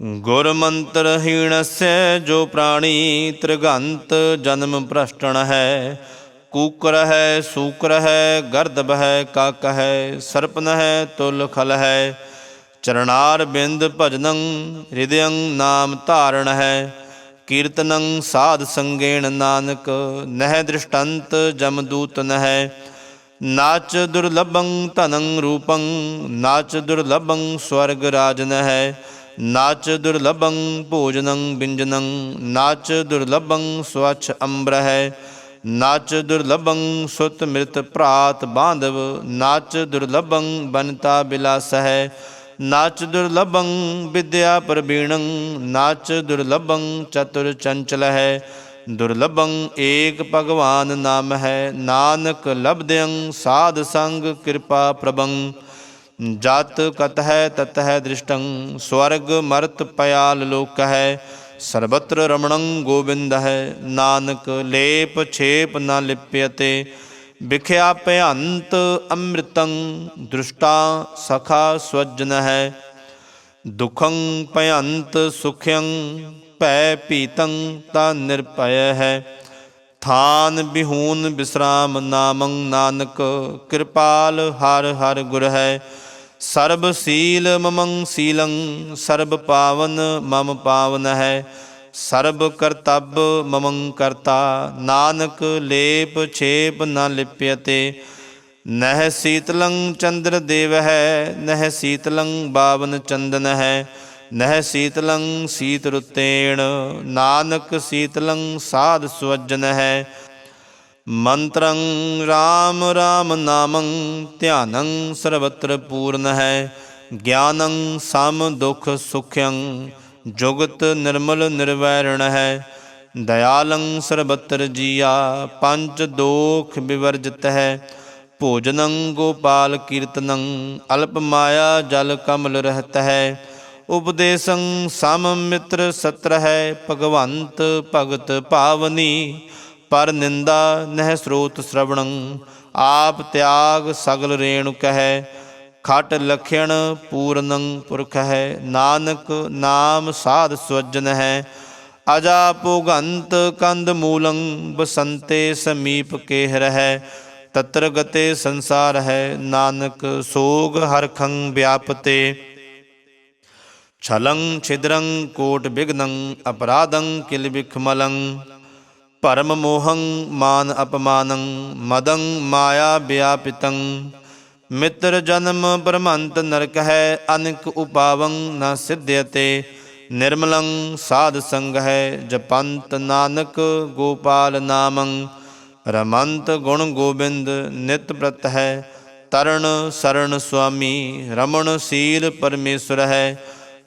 ਗੁਰ ਮੰਤਰ ਹੀਣਸੈ ਜੋ ਪ੍ਰਾਣੀ ਤ੍ਰਿਗੰਤ ਜਨਮ ਭ੍ਰਸ਼ਟਣ ਹੈ, ਕੂਕਰ ਹੈ, ਸੂਕਰ ਹੈ, ਗਰਦਬ ਹੈ, ਕਾਕ ਹੈ, ਸਰਪਨ ਹੈ, ਤੁਲ ਖਲ ਹੈ। ਚਰਨਾਰ ਬਿੰਦ ਭਜਨੰ ਹਿਰਦਯੰ ਨਾਮ ਧਾਰਣ ਹੈ, ਕੀਰਤਨੰ ਸਾਧ ਸੰਗੇਣ ਨਾਨਕ, ਨਹਿ ਦ੍ਰਿਸ਼ਟੰਤ ਜਮਦੂਤ ਨਹਿ। ਨਾਚ ਦੁਰਲਭੰ ਧਨੰ ਰੂਪੰ, ਨਾਚ ਦੁਰਲਭੰ ਸਵਰਗ ਰਾਜਨ ਹੈ ਨਾਚ ਦੁਰਲਭੰ ਭੋਜਨੰ ਬਿੰਜਨੰ, ਨਾਚ ਦੁਰਲਭੰ ਸਵਛ ਅੰਬਰ ਹੈ। ਨਾਚ ਦੁਰਲਭੰ ਸੁਤ ਮਿਰਤ ਭਰਾਤ ਬਾਂਧਵ, ਨਾਚ ਦੁਰਲਭੰ ਬਨਤਾ ਬਿਲਾਸ ਨਾਚ ਦੁਰਲਭੰ ਵਿਦਿਆ ਪ੍ਰਬੀਣੰ ਨਾਚ ਦੁਰਲਭੰ ਚਤੁਰ ਚੰਚਲ ਹੈ। ਦੁਰਲਭੰ ਏਕ ਭਗਵਾਨ ਨਾਮ ਹੈ, ਨਾਨਕ ਲਬਦਿਅੰ ਸਾਧ ਸੰਗ ਕਿਰਪਾ ਪ੍ਰਭੰ। ਜਤ ਕਤ ਹੈ, ਤਤ ਹੈ ਦ੍ਰਿਸ਼ਟੰ, ਸਵਰਗ ਮਰਤ ਪਿਆਲ ਲੋਕ ਹੈ, ਸਰਬਤਰ ਰਮਣੰ ਗੋਬਿੰਦ ਹੈ, ਨਾਨਕ ਲੇਪ ਛੇਪ ਨ ਲਿਪਿਅਤੇ, ਵਿਖਿਆ ਭਯੰਤ ਅੰਮ੍ਰਿਤੰ, ਦ੍ਰਿਸ਼ਟਾ ਸਖਾ ਸਵਜਨ ਹੈ, ਦੁਖੰ ਭਯੰਤ ਸੁਖਯੰ, ਭੈ ਪੀਤੰ ਤਾ ਨਿਰਭੈ ਹੈ, ਥਾਨ ਬਿਹੂਨ ਬਿਸਰਾਮ ਨਾਮੰ ਨਾਨਕ, ਕਿਰਪਾਲ ਹਰ ਹਰ ਗੁਰ ਹੈ ਸਰਬ ਸੀਲ ਮਮੰ ਸੀਲੰ, ਸਰਬ ਪਾਵਨ ਮਮ ਪਾਵਨ ਹੈ। ਸਰਬ ਕਰਤੱਬ ਮਮੰ ਕਰਤਾ, ਨਾਨਕ ਲੇਪ ਛੇਪ ਨ ਲਿਪਿਅਤੇ। ਨਹਿ ਸੀਤਲੰ ਚੰਦਰ ਦੇਵ ਹੈ, ਨਹਿ ਸੀਤਲੰ ਬਾਵਨ ਚੰਦਨ ਹੈ। ਨਹਿ ਸੀਤਲੰ ਸੀਤ ਰੁਤੇਣ, ਨਾਨਕ ਸੀਤਲੰ ਸਾਧ ਸਵਜਨ ਹੈ। ਮੰਤਰੰ RAM RAM ਨਾਮੰ ਧਿਆਨੰ ਸਰਵਤਰ ਪੂਰਨ ਹੈ, ਗਿਆਨੰ ਸਮ ਦੁਖ ਸੁਖਯੰ ਜੁਗਤ ਨਿਰਮਲ ਨਿਰਵੈਰਣ ਹੈ। ਦਇਆਲੰ ਸਰਬਤਰ ਜੀਆ, ਪੰਜ ਦੋਖ ਵਿਵਰਜਿਤ ਹੈ। ਭੋਜਨੰ ਗੋਪਾਲ ਕੀਰਤਨੰ, ਅਲਪ ਮਾਇਆ ਜਲ ਕਮਲ ਰਹਤ ਹੈ। ਉਪਦੇਸੰ ਸਮ ਮਿੱਤਰ ਸਤਰ ਹੈ, ਭਗਵੰਤ ਭਗਤ ਭਾਵਨੀ ਪਰ ਨਿੰਦਾ ਨਹਿ ਸਰੋਤ ਸ਼ਰਵਣੰ, ਆਪ ਤਿਆਗ ਸਗਲ ਰੇਣੁ ਕਹੈ, ਖਟ ਲਖਣ ਪੂਰਨੰ ਪੁਰਖ ਹੈ ਨਾਨਕ ਨਾਮ ਸਾਧ ਸਵਜਨ ਹੈ। ਅਜਾ ਭੋਗੰਤ ਕੰਦ ਮੂਲੰ, ਬਸੰਤੇ ਸਮੀਪ ਕੇਹ ਰਹਿ ਤਤਰ ਗਤੇ ਸੰਸਾਰ ਹੈ, ਨਾਨਕ ਸੋਗ ਹਰਖੰ ਵਿਆਪਤੇ। ਛਲੰ ਛਿਦਰੰ ਕੋਟ ਬਿਗਨੰ, ਅਪਰਾਧੰ ਕਿਲ ਬਿਖਮਲੰ ਭਰਮ ਮੋਹੰ ਮਾਨ ਅਪਮਾਨੰ, ਮਦੰ ਮਾਇਆ ਵਿਆਪਿਤੰ। ਮਿੱਤਰ ਜਨਮ ਬ੍ਰਹਮੰਤ ਨਰਕ ਹੈ, ਅਨਕ ਉਪਾਵੰ ਨ ਸਿਧਯਤੇ ਨਿਰਮਲੰ ਸਾਧ ਸੰਗ ਹੈ, ਜਪੰਤ ਨਾਨਕ ਗੋਪਾਲ ਨਾਮੰ। ਰਮੰਤ ਗੁਣ ਗੋਬਿੰਦ ਨਿਤ ਪ੍ਰਤ ਹੈ ਤਰਣ ਸਰਣ ਸੁਆਮੀ, ਰਮਣ ਸੀਲ ਪਰਮੇਸ਼ਰ ਹੈ।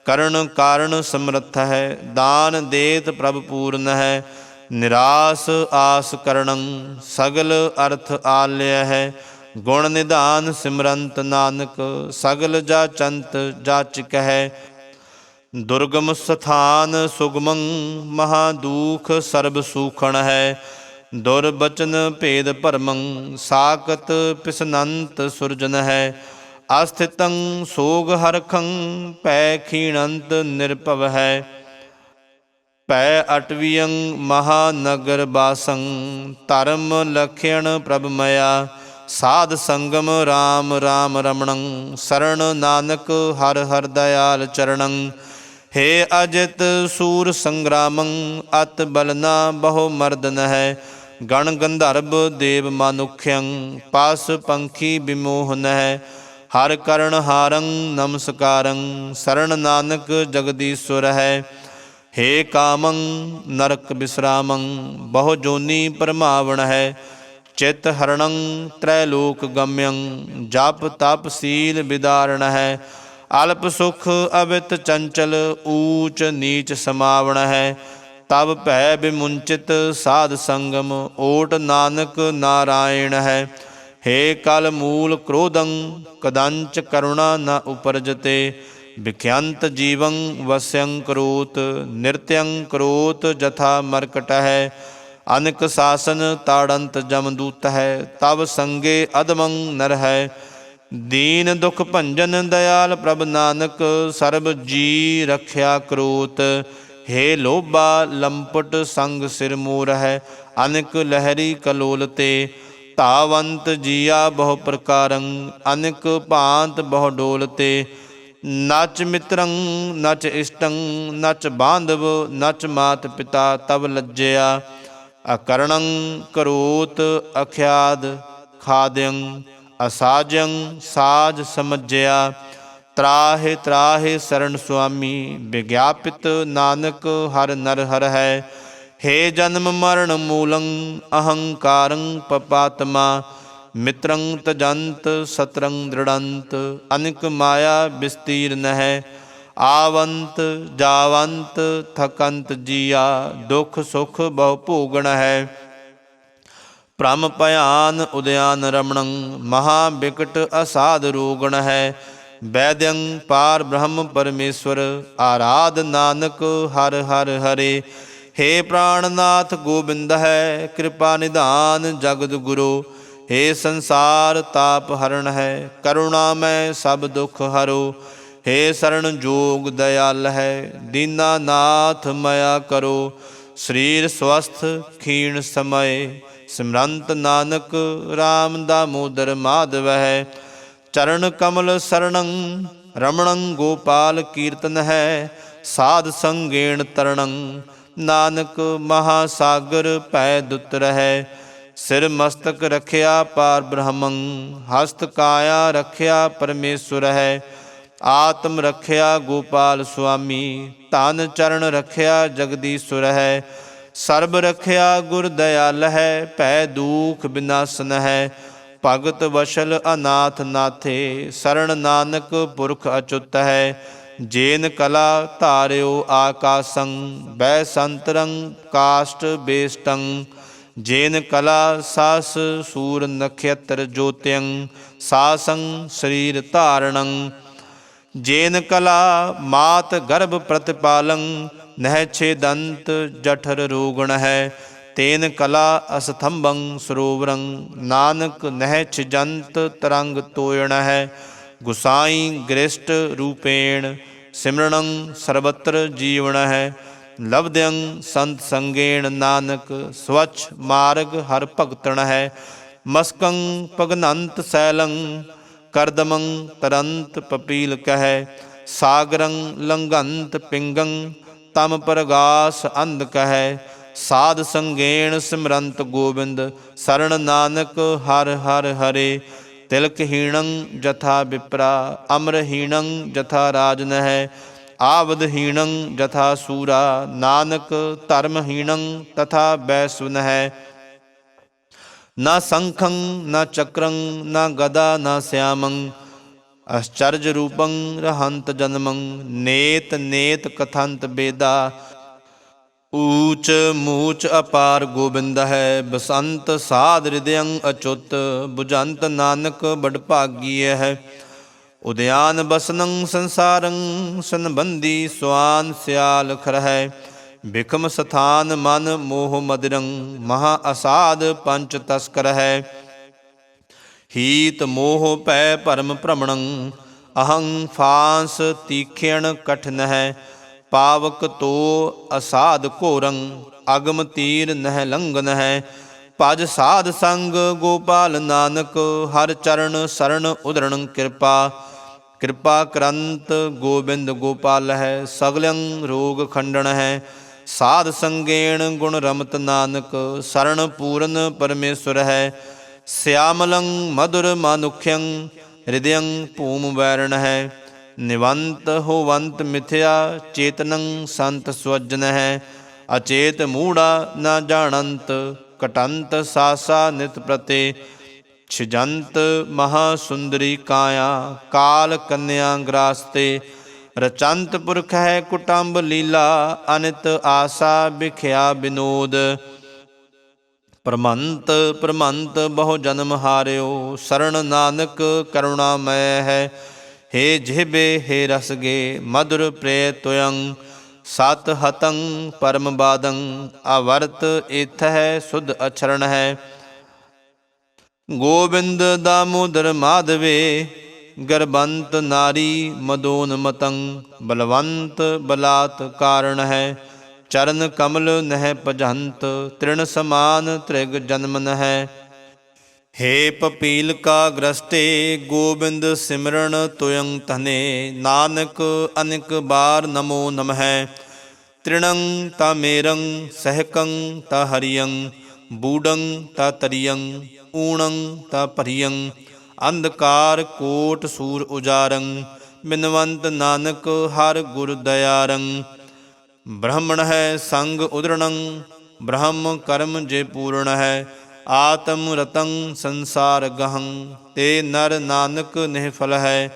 ਕਰਨ ਕਾਰਨ ਸਮਰੱਥ ਹੈ, ਦਾਨ ਦੇਤ ਪ੍ਰਭ ਪੂਰਨ ਹੈ। ਨਿਰਾਸ ਆਸ ਕਰਣੰ ਸਗਲ ਅਰਥ ਆਲਿਆ ਹੈ। ਗੁਣ ਨਿਧਾਨ ਸਿਮਰੰਤ ਨਾਨਕ, ਸਗਲ ਜਾ ਚੰਤ ਜਾਚਕ ਹੈ। ਦੁਰਗਮ ਸਥਾਨ ਸੁਗਮੰ ਮਹਾ ਦੂਖ ਸਰਬ ਸੂਖਣ ਹੈ। ਦੁਰਬਚਨ ਭੇਦ ਭਰਮੰ ਸਾਕਤ ਪਿਸਨੰਤ ਸੁਰਜਨ ਹੈ। ਅਸਥਿਤੰ ਸੋਗ ਹਰਖੰ ਪੈ ਖੀਣੰਤ ਨਿਰਭਵ ਹੈ। ਭੈ ਅਟਵੀਯੰ ਮਹਾਨਗਰ ਬਾਸੰ, ਧਰਮ ਲਖਿਆਣ ਪ੍ਰਭ ਮਇਆ, ਸਾਧ ਸੰਗਮ RAM RAM ਰਮਣੰ ਸਰਣ ਨਾਨਕ ਹਰ ਹਰ ਦਇਆਲ ਚਰਣੰ। ਹੇ ਅਜਿਤ ਸੂਰ ਸੰਗਰਾਮੰ, ਅਤ ਬਲਨਾ ਬਹੁ ਮਰਦਨ ਹੈ ਗਣ ਗੰਧਰਵ ਦੇਵ ਮਨੁਖਯੰ, ਪਾਸ ਪੰਖੀ ਵਿਮੋਹਨ ਹੈ ਹਰ ਕਰਣ ਹਾਰੰ ਨਮਸਕਾਰੰ ਸਰਣ ਨਾਨਕ ਜਗਦੀਸ਼ਵਰ ਹੈ। ਹੇ ਕਾਮੰ, ਨਰਕ ਬਿਸਰਾਮੰ, ਬਹੁ ਜੋਨੀ ਪਰਮਾਵਣ ਹੈ, ਚਿਤ ਹਰਣੰ, ਤ੍ਰੈ ਲੋਕ ਗਮਯੰ, ਜਪ ਤਪ ਸੀਲ ਵਿਦਾਰਣ ਹੈ, ਅਲਪ ਸੁਖ ਅਵਿਤ ਚੰਚਲ, ਊਚ ਨੀਚ ਸਮਾਵਣ ਹੈ ਤਬ ਭੈ ਬਿਮੁੰਚਿਤ ਸਾਧ ਸੰਗਮ, ਓਟ ਨਾਨਕ ਨਾਰਾਇਣ ਹੈ, ਹੇ ਕਲ ਮੂਲ ਕ੍ਰੋਧੰ, ਕਦੰਚ ਕਰੁਣਾ ਨ ਉਪਰਜਤੇ ਵਿਖਿਆੰਤ ਜੀਵੰ ਵਸਯੰ ਕਰੋਤ, ਨਿਰਤਯੰ ਕਰੋਤ ਜਥਾ ਮਰਕਟ ਹੈ ਅਨਕ ਸਾਸਨ ਤਾੜੰਤ ਜਮਦੂਤ ਹੈ ਤਬ ਸੰਗੇ ਅਦਮੰ ਨਰ ਹੈ ਦੀਨ ਦੁਖ ਭੰਜਨ ਦਇਆਲ ਪ੍ਰਭ ਨਾਨਕ, ਸਰਬ ਜੀ ਰਖਿਆ ਕਰੋਤ। ਹੇ ਲੋਭਾ ਲੰਪਟ ਸੰਗ ਸਿਰ ਮੂਰ ਹੈ ਅਨਕ ਲਹਿਰੀ ਕਲੋਲ ਤੇ। ਧਾਵੰਤ ਜੀਆ ਬਹੁ ਪ੍ਰਕਾਰੰ, ਅਨਕ ਭਾਂਤ ਬਹੁ ਡੋਲ ਤੇ। ਨਚ ਮਿਤਰੰ, ਨਚ ਇਸ਼ਟੰ, ਨਚ ਬਾਂਧਵ, ਨਚ ਮਾਤ ਪਿਤਾ ਤਬ ਲੱਜਿਆ। ਅਕਰਣੰ ਕਰੂਤ ਅਖਿਆਦ, ਖਾਦਯੰ ਅਸਾਜੰ ਸਾਜ ਸਮਝਿਆ। ਤਰਾਹਿ ਤਰਾਹਿ ਸਰਣ ਸੁਆਮੀ, ਵਿਗਿਆਪਿਤ ਨਾਨਕ ਹਰ ਨਰ ਹਰ ਹੈ। ਹੇ ਜਨਮ ਮਰਨ ਮੂਲੰ, ਅਹੰਕਾਰੰ ਪਪਾਤਮਾ ਮਿਤਰੰ ਤਜੰਤ ਸਤਰੰ ਦ੍ਰਿੜੰਤ, ਅਨਿਕ ਮਾਇਆ ਵਿਸਤੀਰਨ ਹੈ ਆਵੰਤ, ਜਾਵੰਤ, ਥਕੰਤ ਜੀਆ, ਦੁਖ ਸੁਖ ਬਹੁ ਭੋਗਣ ਹੈ। ਭ੍ਰਮ ਭਿਆਨ ਉਦਿਆਨ ਰਮਣੰ, ਮਹਾ ਬਿਕਟ ਅਸਾਧ ਰੋਗਣ ਹੈ। ਵੈਦਯੰ ਪਾਰ ਬ੍ਰਹਮ ਪਰਮੇਸ਼ਵਰ, ਆਰਾਧ ਨਾਨਕ ਹਰ ਹਰ ਹਰੇ। ਹੇ ਪ੍ਰਾਣਨਾਥ ਗੋਬਿੰਦ ਹੈ, ਕਿਰਪਾ ਨਿਧਾਨ ਜਗਤ ਗੁਰੂ ਹੇ ਸੰਸਾਰ, ਤਾਪ ਹਰਣ ਹੈ, ਕਰੁਣਾ ਮੈਂ ਸਭ ਦੁੱਖ ਹਰੋ। ਹੇ ਸਰਣ ਜੋਗ ਦਇਆਲ ਹੈ, ਦੀਨਾ ਨਾਥ ਮਇਆ ਕਰੋ। ਸਰੀਰ ਸਵਸਥ, ਖੀਣ ਸਮਏ, ਸਿਮਰੰਤ ਨਾਨਕ RAM ਦਾਮੋਦਰ ਮਾਧਵ ਹੈ। ਚਰਨ ਕਮਲ ਸਰਣੰ, ਰਮਣੰ ਗੋਪਾਲ ਕੀਰਤਨ ਹੈ। ਸਾਧ ਸੰਗੇਣ ਤਰਣੰ, ਨਾਨਕ ਮਹਾ ਸਾਗਰ ਭੈ ਦੁੱਤ ਰਹਿ ਸਿਰ ਮਸਤਕ ਰਖਿਆ ਪਾਰ ਬ੍ਰਹਮੰ, ਹਸਤ ਕਾਇਆ ਰਖਿਆ ਪਰਮੇਸ਼ਵਰ ਹੈ। ਆਤਮ ਰਖਿਆ ਗੋਪਾਲ ਸੁਆਮੀ ਤਨ ਚਰਨ ਰਖਿਆ ਜਗਦੀਸ਼ੁਰ ਹੈ। ਸਰਬ ਰਖਿਆ ਗੁਰ ਦਇਆਲ ਹੈ, ਭੈ ਦੂਖ ਬਿਨਾਸਨ ਹੈ। ਭਗਤ ਵਸ਼ਲ ਅਨਾਥ ਨਾਥੇ, ਸਰਣ ਨਾਨਕ ਪੁਰਖ ਅਚੁੱਤ ਹੈ। ਜੇਨ ਕਲਾ ਧਾਰਿਓ ਆਕਾਸੰ, ਬੈ ਸੰਤਰੰ, ਕਾਸ਼ਟ ਬੇਸਟੰ। ਜੇਨ ਕਲਾ ਸਾਸ ਸੂਰ ਨਖੇਤਰ ਜੋਤਿਯੰ ਸਾਸੰ ਸਰੀਰ ਧਾਰਣੰ। ਜੇਨ ਕਲਾ ਮਾਤ ਗਰਭ ਪ੍ਰਤਿਪਾਲੰ, ਨਹਿ ਛੇਦੰਤ ਜਠਰ ਰੋਗਣ ਹੈ। ਤੇਨ ਕਲਾ ਅਸਥੰਭੰ ਸਰੋਵਰੰ, ਨਾਨਕ ਨਹਿ ਛਜੰਤ ਤਰੰਗ ਤੋਇਣ ਹੈ। ਗੁਸਾਈ ਗ੍ਰਿਸ਼ਟ ਰੂਪੇਣ, ਸਿਮਰਣੰ ਸਰਬਤਰ ਜੀਵਨ ਹੈ। ਲਬਦਯੰ ਸੰਤ ਸੰਗੇਣ ਨਾਨਕ ਸਵਚ ਮਾਰਗ ਹਰ ਭਗਤਣ ਹੈ। ਮਸਕੰ ਪਗਨੰਤ ਸੈਲੰ, ਕਰਦਮੰ ਤਰੰਤ ਪਪੀਲ ਕਹੈ। ਸਾਗਰੰ ਲੰਘੰਤ ਪਿੰਗੰ, ਤਮ ਪ੍ਰਗਾਸ ਅੰਧ ਕਹੈ। ਸਾਧ ਸੰਗੇਣ ਸਿਮਰੰਤ ਗੋਬਿੰਦ ਸਰਣ ਨਾਨਕ ਹਰ ਹਰ ਹਰੇ। ਤਿਲਕਹੀਣੰ ਜਥਾ ਵਿਪਰਾ ਅਮਰ ਅਮਰਹੀਣੰ ਜਥਾ ਰਾਜਨ ਹੈ ਆਵਦਹੀਣੰ ਜਥਾ ਸੂਰਾ, ਨਾਨਕ ਧਰਮਹੀਣੰ ਤਥਾ ਬੈਸੁਨ ਹੈ ਨਾ ਸੰਖੰ, ਨਾ ਚੱਕਰੰ, ਨਾ ਗਦਾ, ਨਾ ਸਿਆਮੰ। ਅਸ਼ਚਰਜ ਰੂਪੰ ਰਹੰਤ ਜਨਮੰ, ਨੇਤ ਨੇਤ ਕਥੰਤ ਬੇਦਾ। ਊਚ ਮੂਚ ਅਪਾਰ ਗੋਬਿੰਦ ਹੈ, ਬਸੰਤ ਸਾਧ ਹਿਰਦਯੰ ਅਚੁੱਤ 부ਜੰਤ ਨਾਨਕ ਬੜ ਭਾਗੀਐ ਹੈ। ਉਦਿਆਨ ਬਸਨੰ ਸੰਸਾਰੰ ਸੰਬੰਧੀ ਸਵਾਨ ਸਿਆਲ ਖਰਹਿ ਬਿਕਮ ਸਥਾਨ ਮਨ ਮੋਹ ਮਦਰੰ, ਮਹਾ ਅਸਾਦ ਪੰਚ ਤਸਕਰ ਹੈ ਹੀਤ ਮੋਹ ਭੈ ਭਰਮ ਭ੍ਰਮਣੰ, ਅਹੰ ਫਾਂਸ ਤੀਖਿਣ ਕਠਨ ਹੈ ਪਾਵਕ ਤੋ ਅਸਾਧ ਘੋਰੰ, ਅਗਮ ਤੀਰ ਨਹਿ ਲੰਗਨ ਹੈ ਭਜ ਸਾਧ ਸੰਗ ਗੋਪਾਲ ਨਾਨਕ, ਹਰ ਚਰਨ ਸਰਣ ਉਦਰਣ ਕਿਰਪਾ ਕਿਰਪਾ ਕਰੰਤ ਗੋਬਿੰਦ ਗੋਪਾਲ ਹੈ, ਸਗਲੰ ਰੋਗ ਖੰਡਣ ਹੈ। ਸਾਧ ਸੰਗੇਣ ਗੁਣ ਰਮਤ ਨਾਨਕ ਸਰਣ ਪੂਰਨ ਪਰਮੇਸ਼ਵਰ ਹੈ। ਸਿਆਮਲੰ ਮధుਰ ਮਾਨੁਖਯੰ, ਹਿਰਦਯੰ ਭੂਮ ਵੈਰਣ ਹੈ। ਨਿਵੰਤ ਹੋਵੰਤ ਮਿਥਿਆ, ਚੇਤਨੰ ਸੰਤ ਸਵਜਨ ਹੈ। ਅਚੇਤ ਮੂੜਾ ਨਾ ਜਾਣੰਤ, ਕਟੰਤ ਸਾਸਾ ਨਿਤ ਪ੍ਰਤੇ। ਛਿਜੰਤ ਮਹਾ ਸੁੰਦਰੀ ਕਾਇਆ, ਕਾਲ ਕੰਨਿਆ ਗ੍ਰਾਸਤੇ, ਰਚੰਤ ਪੁਰਖ ਹੈ ਕੁਟੰਬ ਲੀਲਾ, ਅਨਿਤ ਆਸਾ ਵਿਖਿਆ ਬਿਨੋਦ ਪ੍ਰਮੰਤ ਪ੍ਰਮੰਤ ਬਹੁ ਜਨਮ ਹਾਰਿਓ, ਸਰਣ ਨਾਨਕ ਕਰੁਣਾ ਹੈ। ਹੇ ਜਿਹਬੇ, ਹੇ ਰਸਗੇ ਮధుਰ ਪ੍ਰੇ ਤੁਯੰ, ਸਤ ਹਤੰ ਪਰਮ ਬਾਦੰ ਅਵਰਤ ਇਥ ਹੈ ਸੁਧ ਅਛਰਣ ਹੈ। ਗੋਬਿੰਦ ਦਾਮੋਦਰ ਮਾਧਵੇ, ਗਰਬੰਤ ਨਾਰੀ ਮਦੋਨ ਮਤੰ, ਬਲਵੰਤ ਬਲਾਤ ਕਾਰਣ ਹੈ, ਚਰਨ ਕਮਲ ਨਹਿ ਭਜੰਤ, ਤ੍ਰਿਣ ਸਮਾਨ ਤ੍ਰਿਗ ਜਨਮ ਨਹਿ ਹੇ ਪਪੀਲ ਕਾ ਗ੍ਰਸਤੇ ਗੋਬਿੰਦ ਸਿਮਰਨ ਤੁਯੰ ਧਨੇ, ਨਾਨਕ ਅਨਿਕ ਬਾਰ ਨਮੋ ਨਮਹਿ ਤ੍ਰਿਣੰ ਤਾ ਮੇਰੰ, ਸਹਿਕੰ ਤਾ ਹਰਿਯੰ, ਬੂਡੰ ਤਾ ਤਰਿਯੰ। ਊਣੰ ਤਾ ਭਰਿਯੰ ਅੰਧਕਾਰ ਕੋਟ ਸੂਰ ਉਜਾਰੰ, ਬਿਨਵੰਤ ਨਾਨਕ ਹਰ ਗੁਰ ਦਇਆਰੰ। ਬ੍ਰਹਮਣ ਹੈ ਸੰਗ ਉਦਰਣੰ ਬ੍ਰਹਮ ਕਰਮ ਜੇ ਪੂਰਨ ਹੈ, ਆਤਮ ਰਤੰ ਸੰਸਾਰ ਗਹੰ, ਤੇ ਨਰ ਨਾਨਕ ਨਿਹਫਲ ਹੈ।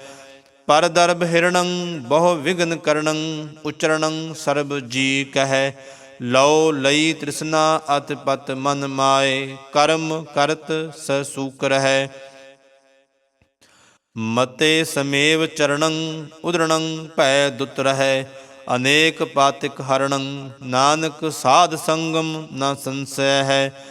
ਪਰਦਰਭ ਹਿਰਣੰ ਬਹੁ ਵਿਗਨ ਕਰਣੰ ਉਚਰਣੰ ਸਰਬ ਜੀ ਕਹੈ। ਲਉ ਲਈ ਤ੍ਰਿਸ਼ਨਾ ਅਤ ਪਤ ਮਨ ਮਾਏ, ਕਰਮ ਕਰਤ ਸ ਸੂਕਰ ਹੈ। ਮਤੇ ਸਮੇਵ ਚਰਣੰ ਉਦਰਣੰ ਭੈ ਦੁਤ ਰਹੈ ਅਨੇਕ ਪਾਤਿਕ ਹਰਣੰ, ਨਾਨਕ ਸਾਧ ਸੰਗਮ ਨ ਸੰਸੈ ਹੈ।